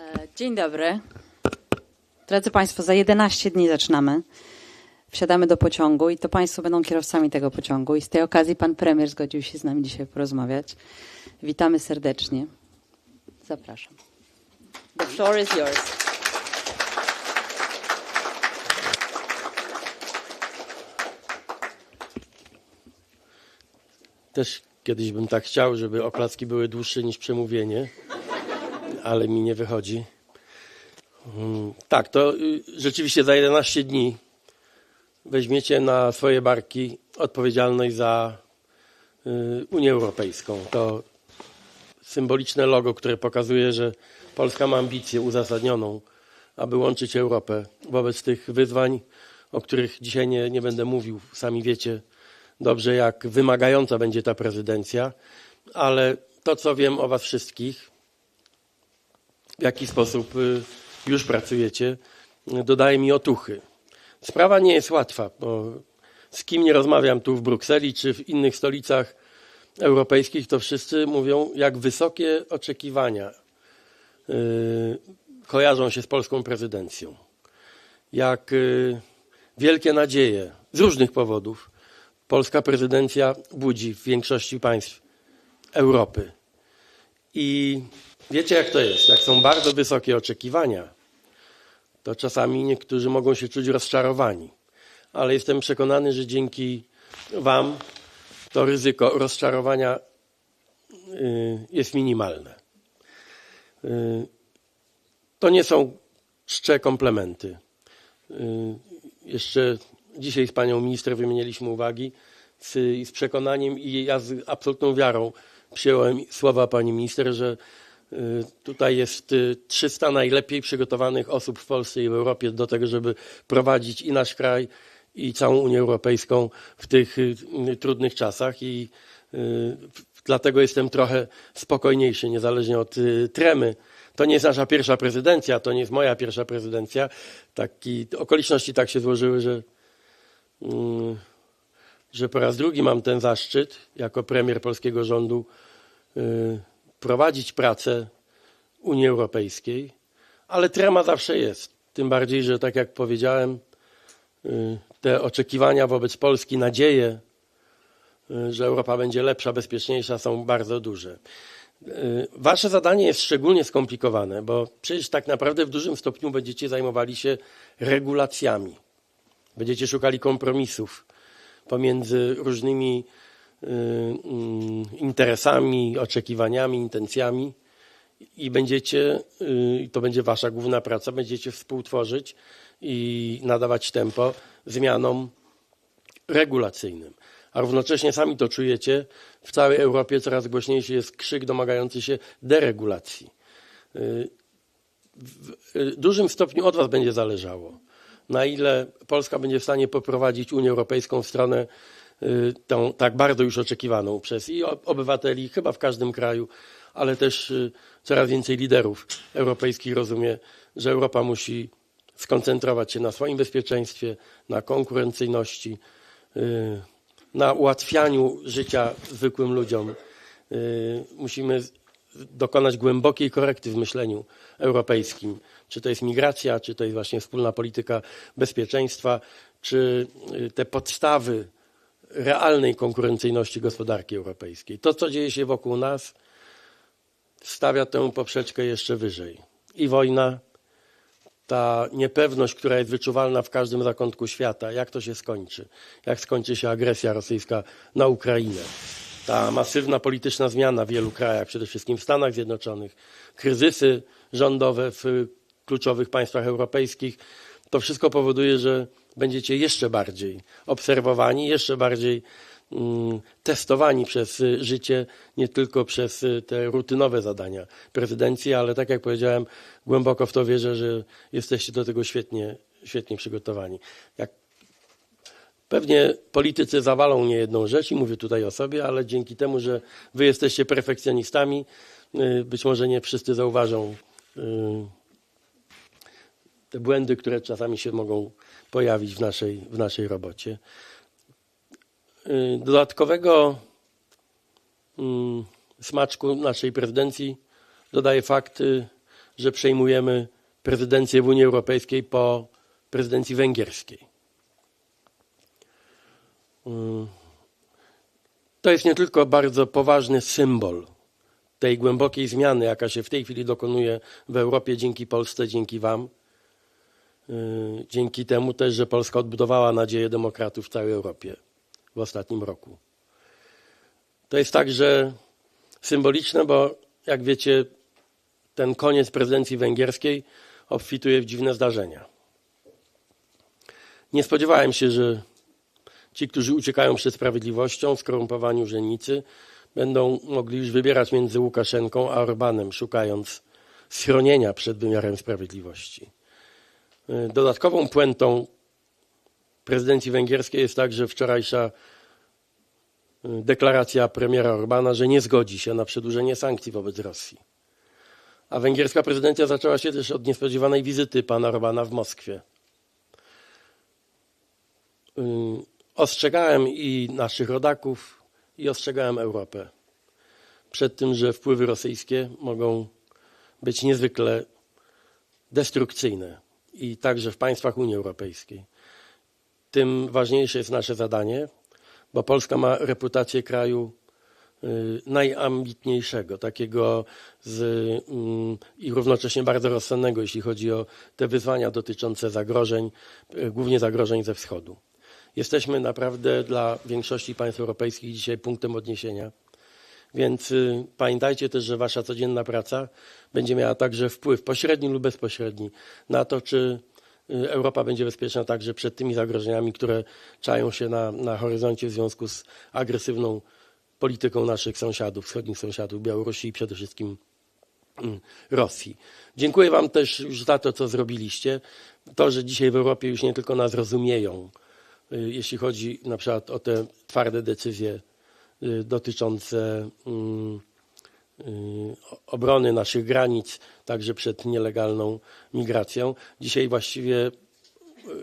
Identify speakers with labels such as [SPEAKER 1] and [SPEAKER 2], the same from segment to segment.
[SPEAKER 1] E, Dzień dobry. Drodzy Państwo, za 11 dni zaczynamy. Wsiadamy do pociągu i to Państwo będą kierowcami tego pociągu. I z tej okazji Pan Premier zgodził się z nami dzisiaj porozmawiać. Witamy serdecznie. Zapraszam. The floor is yours.
[SPEAKER 2] Też kiedyś bym tak chciał, żeby oklaski były dłuższe niż przemówienie, ale mi nie wychodzi. Mm, Tak, to y, rzeczywiście za 11 dni weźmiecie na swoje barki odpowiedzialność za y, Unię Europejską. To symboliczne logo, które pokazuje, że Polska ma ambicję uzasadnioną, aby łączyć Europę wobec tych wyzwań, o których dzisiaj nie, nie będę mówił. Sami wiecie dobrze, jak wymagająca będzie ta prezydencja, ale to, co wiem o Was wszystkich, w jaki sposób y, już pracujecie, dodaje mi otuchy. Sprawa nie jest łatwa, bo z kim nie rozmawiam tu w Brukseli czy w innych stolicach europejskich, to wszyscy mówią, jak wysokie oczekiwania y, kojarzą się z polską prezydencją. Jak y, wielkie nadzieje z różnych powodów polska prezydencja budzi w większości państw Europy. I wiecie, jak to jest? Jak są bardzo wysokie oczekiwania, to czasami niektórzy mogą się czuć rozczarowani. Ale jestem przekonany, że dzięki Wam to ryzyko rozczarowania y, jest minimalne. Y, To nie są czcze komplementy. Y, Jeszcze dzisiaj z panią minister wymienialiśmy uwagi z, z przekonaniem i ja z absolutną wiarą przyjąłem słowa pani minister, że tutaj jest y, 300 najlepiej przygotowanych osób w Polsce i w Europie do tego, żeby prowadzić i nasz kraj, i całą Unię Europejską w tych y, y, trudnych czasach i y, dlatego jestem trochę spokojniejszy, niezależnie od y, tremy. To nie jest nasza pierwsza prezydencja, to nie jest moja pierwsza prezydencja. Taki, okoliczności tak się złożyły, że, mm, że po raz drugi mam ten zaszczyt jako premier polskiego rządu y, prowadzić pracę Unii Europejskiej, ale trema zawsze jest. Tym bardziej, że tak jak powiedziałem, y, te oczekiwania wobec Polski, nadzieje, y, że Europa będzie lepsza, bezpieczniejsza, są bardzo duże. Y, Wasze zadanie jest szczególnie skomplikowane, bo przecież tak naprawdę w dużym stopniu będziecie zajmowali się regulacjami. Będziecie szukali kompromisów pomiędzy różnymi interesami, oczekiwaniami, intencjami i będziecie, y, to będzie wasza główna praca, będziecie współtworzyć i nadawać tempo zmianom regulacyjnym. A równocześnie sami to czujecie, w całej Europie coraz głośniejszy jest krzyk domagający się deregulacji. Y, W y, dużym stopniu od Was będzie zależało, na ile Polska będzie w stanie poprowadzić Unię Europejską w stronę y, tą tak bardzo już oczekiwaną przez i ob- obywateli, chyba w każdym kraju, ale też y, coraz więcej liderów europejskich rozumie, że Europa musi skoncentrować się na swoim bezpieczeństwie, na konkurencyjności, y, na ułatwianiu życia zwykłym ludziom. Y, Musimy dokonać głębokiej korekty w myśleniu europejskim. Czy to jest migracja, czy to jest właśnie wspólna polityka bezpieczeństwa, czy y, te podstawy realnej konkurencyjności gospodarki europejskiej. To, co dzieje się wokół nas, stawia tę poprzeczkę jeszcze wyżej. I wojna, ta niepewność, która jest wyczuwalna w każdym zakątku świata, jak to się skończy, jak skończy się agresja rosyjska na Ukrainę, ta masywna polityczna zmiana w wielu krajach, przede wszystkim w Stanach Zjednoczonych, kryzysy rządowe w kluczowych państwach europejskich, to wszystko powoduje, że będziecie jeszcze bardziej obserwowani, jeszcze bardziej mm, testowani przez życie, nie tylko przez te rutynowe zadania prezydencji, ale tak jak powiedziałem, głęboko w to wierzę, że jesteście do tego świetnie, świetnie przygotowani. Jak Pewnie politycy zawalą niejedną rzecz i mówię tutaj o sobie, ale dzięki temu, że wy jesteście perfekcjonistami, y, być może nie wszyscy zauważą y, te błędy, które czasami się mogą pojawić w naszej, w naszej robocie. Y, Dodatkowego mm, smaczku naszej prezydencji dodaje fakt, y, że przejmujemy prezydencję w Unii Europejskiej po prezydencji węgierskiej. Mm. To jest nie tylko bardzo poważny symbol tej głębokiej zmiany, jaka się w tej chwili dokonuje w Europie dzięki Polsce, dzięki Wam. Yy, Dzięki temu też, że Polska odbudowała nadzieję demokratów w całej Europie w ostatnim roku. To jest także symboliczne, bo jak wiecie, ten koniec prezydencji węgierskiej obfituje w dziwne zdarzenia. Nie spodziewałem się, że ci, którzy uciekają przed sprawiedliwością, skorumpowani urzędnicy, będą mogli już wybierać między Łukaszenką a Orbanem, szukając schronienia przed wymiarem sprawiedliwości. Dodatkową puentą prezydencji węgierskiej jest także wczorajsza deklaracja premiera Orbana, że nie zgodzi się na przedłużenie sankcji wobec Rosji. A węgierska prezydencja zaczęła się też od niespodziewanej wizyty pana Orbana w Moskwie. Yy, Ostrzegałem i naszych rodaków, i ostrzegałem Europę przed tym, że wpływy rosyjskie mogą być niezwykle destrukcyjne i także w państwach Unii Europejskiej. Tym ważniejsze jest nasze zadanie, bo Polska ma reputację kraju y, najambitniejszego, takiego z, mm, i równocześnie bardzo rozsądnego, jeśli chodzi o te wyzwania dotyczące zagrożeń, y, głównie zagrożeń ze wschodu. Jesteśmy naprawdę dla większości państw europejskich dzisiaj punktem odniesienia. Więc y, pamiętajcie też, że wasza codzienna praca będzie miała także wpływ pośredni lub bezpośredni na to, czy y, Europa będzie bezpieczna także przed tymi zagrożeniami, które czają się na, na horyzoncie w związku z agresywną polityką naszych sąsiadów, wschodnich sąsiadów, Białorusi i przede wszystkim mm, Rosji. Dziękuję Wam też już za to, co zrobiliście. To, że dzisiaj w Europie już nie tylko nas rozumieją, y, jeśli chodzi na przykład o te twarde decyzje dotyczące mm, y, obrony naszych granic, także przed nielegalną migracją. Dzisiaj właściwie y,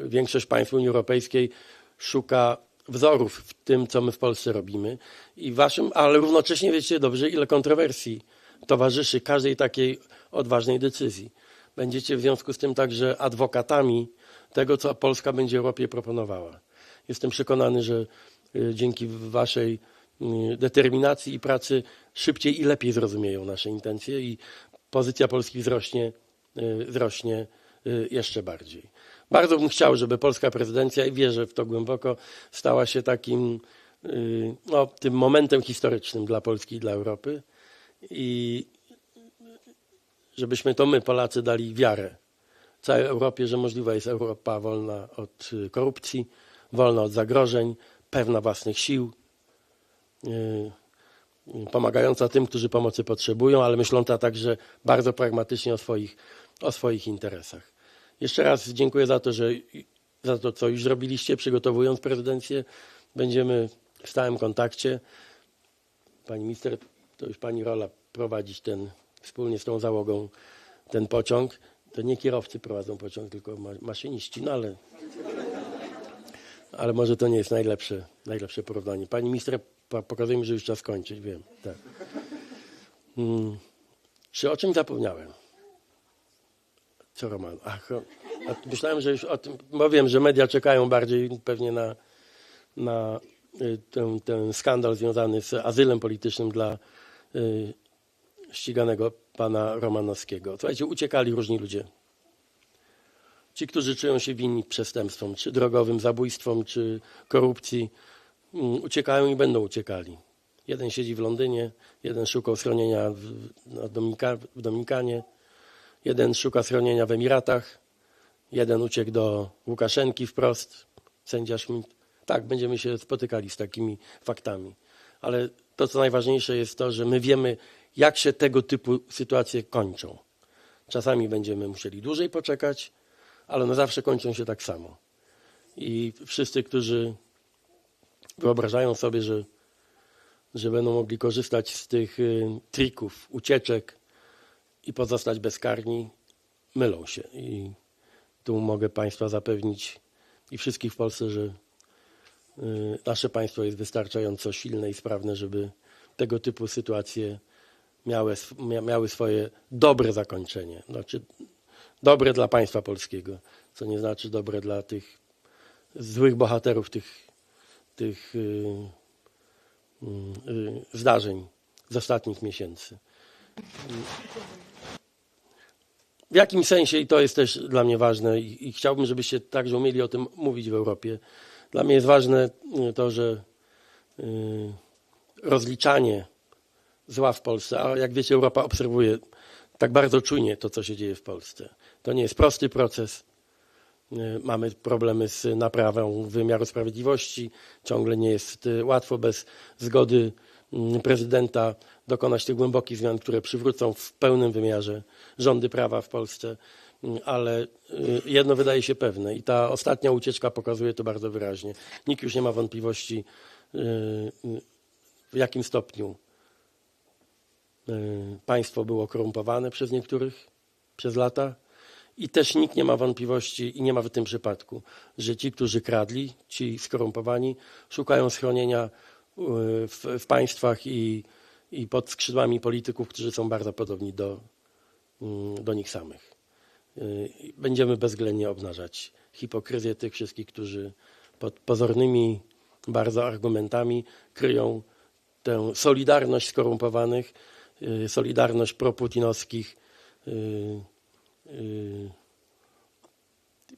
[SPEAKER 2] większość państw Unii Europejskiej szuka wzorów w tym, co my w Polsce robimy. I waszym, ale równocześnie wiecie dobrze, ile kontrowersji towarzyszy każdej takiej odważnej decyzji. Będziecie w związku z tym także adwokatami tego, co Polska będzie Europie proponowała. Jestem przekonany, że y, dzięki waszej y, determinacji i pracy szybciej i lepiej zrozumieją nasze intencje i pozycja Polski wzrośnie, y, wzrośnie y, jeszcze bardziej. Bardzo bym chciał, żeby polska prezydencja, i wierzę w to głęboko, stała się takim y, no, tym momentem historycznym dla Polski i dla Europy i żebyśmy to my, Polacy, dali wiarę całej Europie, że możliwa jest Europa wolna od y, korupcji, wolna od zagrożeń, pewna własnych sił, y, pomagająca tym, którzy pomocy potrzebują, ale myśląca także bardzo pragmatycznie o swoich, o swoich interesach. Jeszcze raz dziękuję za to, że za to, co już zrobiliście, przygotowując prezydencję. Będziemy w stałym kontakcie. Pani minister, to już pani rola prowadzić ten wspólnie z tą załogą ten pociąg. To nie kierowcy prowadzą pociąg, tylko ma- maszyniści, no ale, ale może to nie jest najlepsze, najlepsze porównanie. Pani minister pokazuje mi, że już czas kończyć, wiem. Tak. Hmm. Czy o czym zapomniałem? Co Roman? Ach, myślałem, że już o tym, bo wiem, że media czekają bardziej pewnie na, na y, ten, ten skandal związany z azylem politycznym dla y, ściganego pana Romanowskiego. Słuchajcie, uciekali różni ludzie. Ci, którzy czują się winni przestępstwom, czy drogowym zabójstwom, czy korupcji, uciekają i będą uciekali. Jeden siedzi w Londynie, jeden szukał schronienia w, Dominika, w Dominikanie, jeden szuka schronienia w Emiratach, jeden uciekł do Łukaszenki wprost, sędzia Schmidt. Tak, będziemy się spotykali z takimi faktami. Ale to, co najważniejsze jest to, że my wiemy, jak się tego typu sytuacje kończą. Czasami będziemy musieli dłużej poczekać, ale one zawsze kończą się tak samo. I wszyscy, którzy wyobrażają sobie, że, że będą mogli korzystać z tych y, trików, ucieczek i pozostać bezkarni, mylą się. I tu mogę Państwa zapewnić i wszystkich w Polsce, że y, nasze państwo jest wystarczająco silne i sprawne, żeby tego typu sytuacje miały, miały swoje dobre zakończenie. Znaczy, dobre dla państwa polskiego, co nie znaczy dobre dla tych złych bohaterów tych, tych y, y, y, zdarzeń z ostatnich miesięcy. W jakim sensie, i to jest też dla mnie ważne, i, i chciałbym, żebyście także umieli o tym mówić w Europie. Dla mnie jest ważne to, że rozliczanie zła w Polsce, a jak wiecie, Europa obserwuje tak bardzo czujnie to, co się dzieje w Polsce. To nie jest prosty proces. Y, Mamy problemy z naprawą wymiaru sprawiedliwości. Ciągle nie jest y, łatwo bez zgody mm, prezydenta dokonać tych głębokich zmian, które przywrócą w pełnym wymiarze rządy prawa w Polsce. Mm, Ale y, jedno wydaje się pewne i ta ostatnia ucieczka pokazuje to bardzo wyraźnie. Nikt już nie ma wątpliwości, w jakim stopniu państwo było korumpowane przez niektórych przez lata. I też nikt nie ma wątpliwości i nie ma w tym przypadku, że ci, którzy kradli, ci skorumpowani, szukają schronienia y, w, w państwach i, i pod skrzydłami polityków, którzy są bardzo podobni do, mm, do nich samych. Y, Będziemy bezwzględnie obnażać hipokryzję tych wszystkich, którzy pod pozornymi bardzo argumentami kryją tę solidarność skorumpowanych, y, solidarność proputinowskich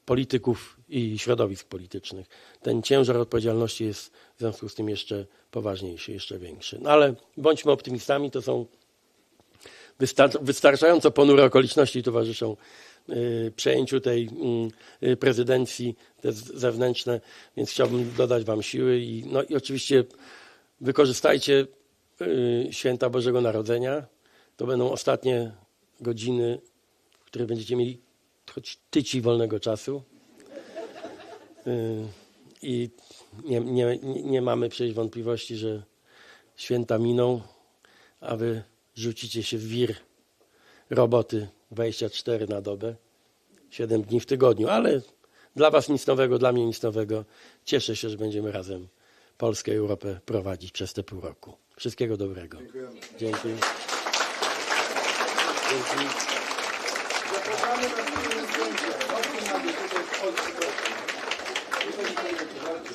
[SPEAKER 2] polityków i środowisk politycznych. Ten ciężar odpowiedzialności jest w związku z tym jeszcze poważniejszy, jeszcze większy. No ale bądźmy optymistami, to są wystar- wystarczająco ponure okoliczności towarzyszą y, przejęciu tej y, prezydencji, te zewnętrzne, więc chciałbym dodać Wam siły i, no, i oczywiście wykorzystajcie y, święta Bożego Narodzenia. To będą ostatnie godziny, w których będziecie mieli choć tyci wolnego czasu. Y, I nie, nie, nie- mamy przecież wątpliwości, że święta miną, a wy rzucicie się w wir roboty 24 na dobę, 7 dni w tygodniu, ale dla was nic nowego, dla mnie nic nowego. Cieszę się, że będziemy razem Polskę i Europę prowadzić przez te pół roku. Wszystkiego dobrego. Dzięki. Dzięki.
[SPEAKER 3] Panie Marcinie, zdjęcie. Odpłynamy tutaj w Polsce. Jeżeli to jest żarty.